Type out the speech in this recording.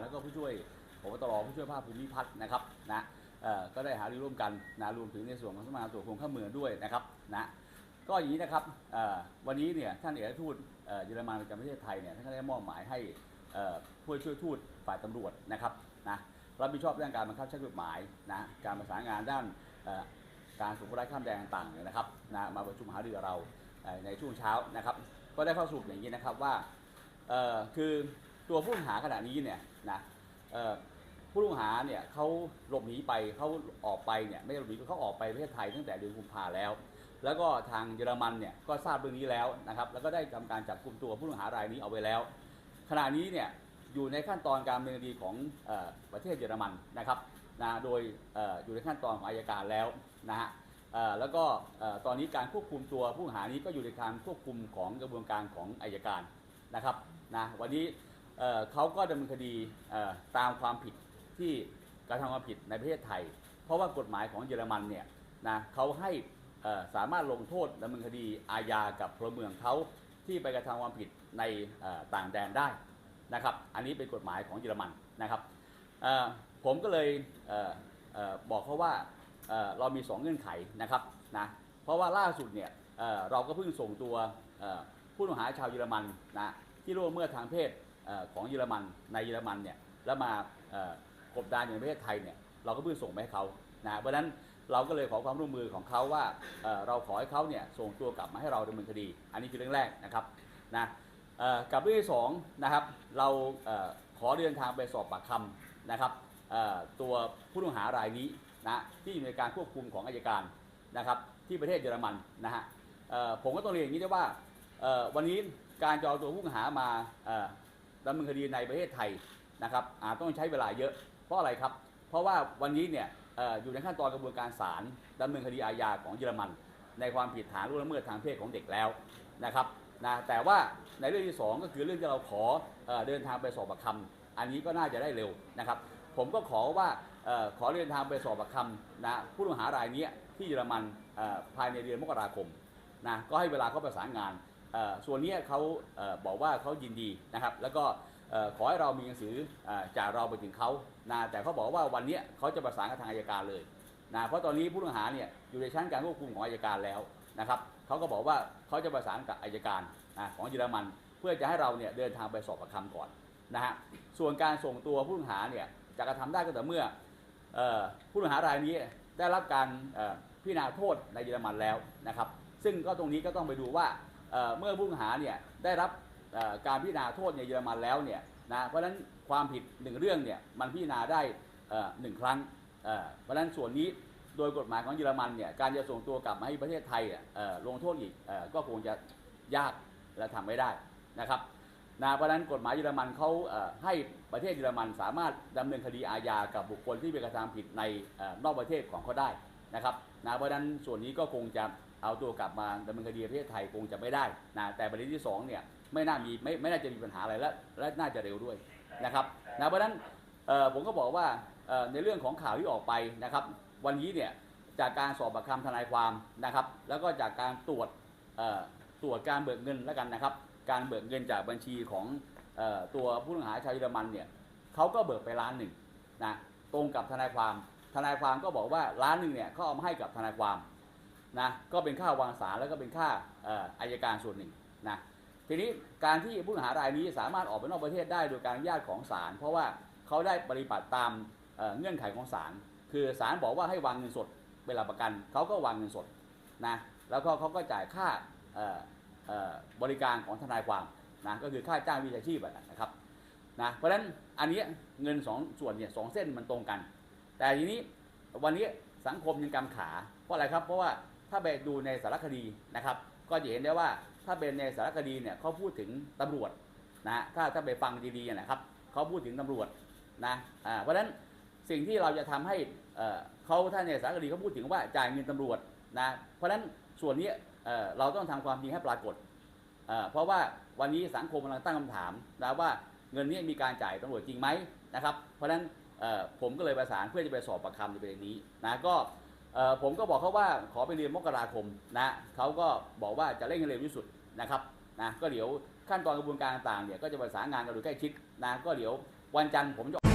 แล้วก็ผู้ช่วยพบตรผู้ช่วยภาคภูมิพัฒน์นะครับนะก็ได้หารือร่วมกันนะรวมถึงในส่วนของสำนักงานตรวจคนเข้าเมืองด้วยนะครับนะก็อย่างนี้นะครับวันนี้เนี่ยท่านเอกทูตเยอรมันประจำประเทศไทยเนี่ยท่านได้มอบหมายให้เอ่อผู้ช่วยทูตฝ่ายตำรวจนะครับนะรับผิดชอบเรื่องการบังคับใช้กฎหมายนะการประสานงานด้านการส่งผู้ร้ายข้ามแดนต่างๆนนะครับนะมาประชุมหารือเราในช่วงเช้านะครับ ก็ได้ข้อสรุปอย่างนี้นะครับว่าคือ ตัวผู้ต้องหาขณะนี้เนี่ยนะผู้ต้องหาเนี่ยเขาหลบหนีไปเขาออกไปเนี่ยไม่หลบหนีเขาออกไปประเทศไทยตั้งแต่เดือนกุมภาแล้ว แล้วก็ทางเยอรมันเนี่ยก็ทราบเรื่องนี้แล้วนะครับ แล้วก็ได้ทำการจับกลุ่มตัวผู้ต้องหารายนี้เอาไว้แล้ว ขณะนี้เนี่ยอยู่ในขั้นตอนการดำเนินคดีของอประเทศเยอรมันนะครับนะโดยออยู่ในขั้นตอนของอายการแล้วนะฮะแล้วก็ตอนนี้การควบคุมตัวผู้ต้องหานี้ก็อยู่ในการควบคุมของกระบวนการของอายการนะครับนะวันนี้ เเขาก็ดำเนินคดีตามความผิดที่กระทำความผิดในประเทศไทย เพราะว่ากฎหมายของเยอรมันเนี่ยนะเขาให้สามารถลงโทษดำเนินคดีอาญากับพลเมืองเขาที่ไปกระทำความผิดในต่างแดนได้นะครับ อันนี้เป็นกฎหมายของเยอรมันนะครับผมก็เลยเเบอกเขาว่าเเรามี 2 เงื่อนไขนะครับนะเพราะว่าล่าสุดเนี่ยเเราก็เพิ่งส่งตัวผู้ต้องหาชาวเยอรมันนะที่ร่วมเมื่อทางเพศ ของเยอรมันในเยอรมันเนี่ยแล้วมากบดานอยู่ในประเทศไทยเนี่ยเราก็เพิ่งส่งไปให้เขานะเพราะฉะนั้นเราก็เลยขอความร่วมมือของเขาว่าเเราขอให้เขาเนี่ยส่งตัวกลับมาให้เราดำเนินคดี อันนี้คือเรื่องแรกนะครับนะเอ่อกับเรื่องที่สองนะครับเราเออขอเดินทางไปสอบปากคำนะครับตัวผู้ต้องหารายนี้นะที่อยู่ในการควบคุมของอายการนะครับที่ประเทศเยอรมันนะฮะผมก็ต้องเรียนอย่างนี้ด้วยว่าวันนี้การจะเอาตัวผู้ต้องหามา ดำเนินคดีในประเทศไทยนะครับอาจต้องใช้เวลาเยอะ เพราะอะไรครับ เพราะว่าวันนี้เนี่ยอออยู่ในขั้นตอนกระบวนการศาลดำเนินคดีอาญาของเยอรมัน ในความผิดฐานล่วงละเมิดทางเพศของเด็กแล้วนะครับนะแต่ว่าในเรื่องที่สองก็คือเรื่องที่เราขอเออเดินทางไปสอบปากคำอันนี้ก็น่าจะได้เร็วนะครับ ผมก็ขอว่าออขอเดินทางไปสอบปากคำนะผู้ต้องหารายนี้ที่เยอรมันภายในเดือนมกราคมนะก็ให้เวลาเขาประสานงาน ส่วนนี้เขาอบอกว่าเขายินดีนะครับ แล้วก็ขอให้เรามีหนังสืออจากเราไปถึงเขานะแต่เขาบอกว่าวันนี้เขาจะประสานกับทางอายการเลยนะเพราะตอนนี้ผู้ต้องหาเนี่ยอยู่ในชั้นการควบคุมของอายการแล้วนะครับเขาก็บอกว่าเขาจะประสานกับอายการนะของเยอรมัน เพื่อจะให้เราเนี่ยเดินทางไปสอบปากคำก่อนนะฮะส่วนการส่งตัวผู้ต้องหาเนี่ยจะกระทำได้ก็แต่อเมื่ออผู้ต้องหารายนี้ได้รับการพิจารณาโทษในเยอรมันแล้วนะครับ ซึ่งก็ตรงนี้ก็ต้องไปดูว่า เมื่อผู้ต้องหาเนี่ยได้รับการพิจารณาโทษในเยอรมันแล้วเนี่ยนะเพราะฉะนั้นความผิดหนึ่งเรื่องเนี่ยมันพิจารณาได้หนึ่งครั้งเพราะฉะนั้นส่วนนี้โดยกฎหมายของเยอรมันเนี่ยการจะส่งตัวกลับมาให้ประเทศไทยลงโทษอีกอก็คงจะยากและทำไม่ได้นะครับนะเพราะฉะนั้นกฎหมายเยอรมันเขาให้ประเทศเยอรมันสามารถดำเนินคดีอาญากับบุคคลที่ไปกระทำผิดในอนอกประเทศของเขาได้นะครับ นะเพราะฉะนั้นส่วนนี้ก็คงจะเอาตัวกลับมาดำเนินคดีประเทศไทยคงจะไม่ได้นะแต่ประเด็นที่สองเนี่ยไม่น่ามีไม่ไม่น่าจะมีปัญหาอะไรและและน่าจะเร็วด้วยนะครับนะเพราะฉะนั้นผมก็บอกว่าในเรื่องของข่าวที่ออกไปนะครับ วันนี้เนี่ยจากการสอบปากคำทนายความนะครับ แล้วก็จากการตรวจตรวจการเบิกเงินแล้วกันนะครับ การเบิกเงินจากบัญชีของอตัวผู้ต้องหาชาวเยอรมันเนี่ยเขาก็เบิกไปล้านหนึ่งนะตรงกับทนายความ ทนายความก็บอกว่าล้านหนึ่งเนี่ยเขาเอามาให้กับทนายความนะก็เป็นค่าวางสารแล้วก็เป็นค่าอายการส่วนหนึ่งนะทีนี้การที่ผู้หารายนี้สามารถออกไปนอกประเทศได้โดยการอนุญาตของศาลเพราะว่าเขาได้ปฏิบัติตามเงื่อนไขของศาลคือศาลบอกว่าให้วางเงินสดเป็นหลักประกันเขาก็วางเงินสดนะแล้วก็เขาก็จ่ายค่าบริการของทนายความนะก็คือค่าจ้างวิชาชีพนะครับนะเพราะฉะนั้นอันนี้เงินสองส่วนเนี่ยสองเส้นมันตรงกัน แต่ทีนี้วันนี้สังคมยังกำขา เพราะอะไรครับ เพราะว่าถ้าไปดูในสารคดีนะครับ ก็จะเห็นได้ว่าถ้าเป็นในสารคดีเนี่ยเขาพูดถึงตำรวจนะถ้าถ้าไปฟังดีๆนะครับเขาพูดถึงตำรวจนะอ่าเพราะฉะนั้นสิ่งที่เราจะทำให้เขาถ้าในสารคดีเขาพูดถึงว่าจ่ายเงินตำรวจนะเพราะฉะนั้นส่วนนี้เราต้องทำความจริงให้ปรากฏ เพราะว่าวันนี้สังคมกำลังตั้งคำถามนะว่าเงินนี้มีการจ่ายตำรวจจริงไหมนะครับ เพราะฉะนั้น ผมก็เลยประสานเพื่อจะไปสอบประคำในประเด็นนี้นะก็ผมก็บอกเขาว่าขอไปเรียนมกราคมนะเขาก็บอกว่าจะเร่งให้เร็วที่สุดนะครับนะก็เดี๋ยวขั้นตอนกระบวนการต่างเนี่ยก็จะประสานงานกันโดยใกล้ชิดนะก็เดี๋ยววันจันทร์ผมจะ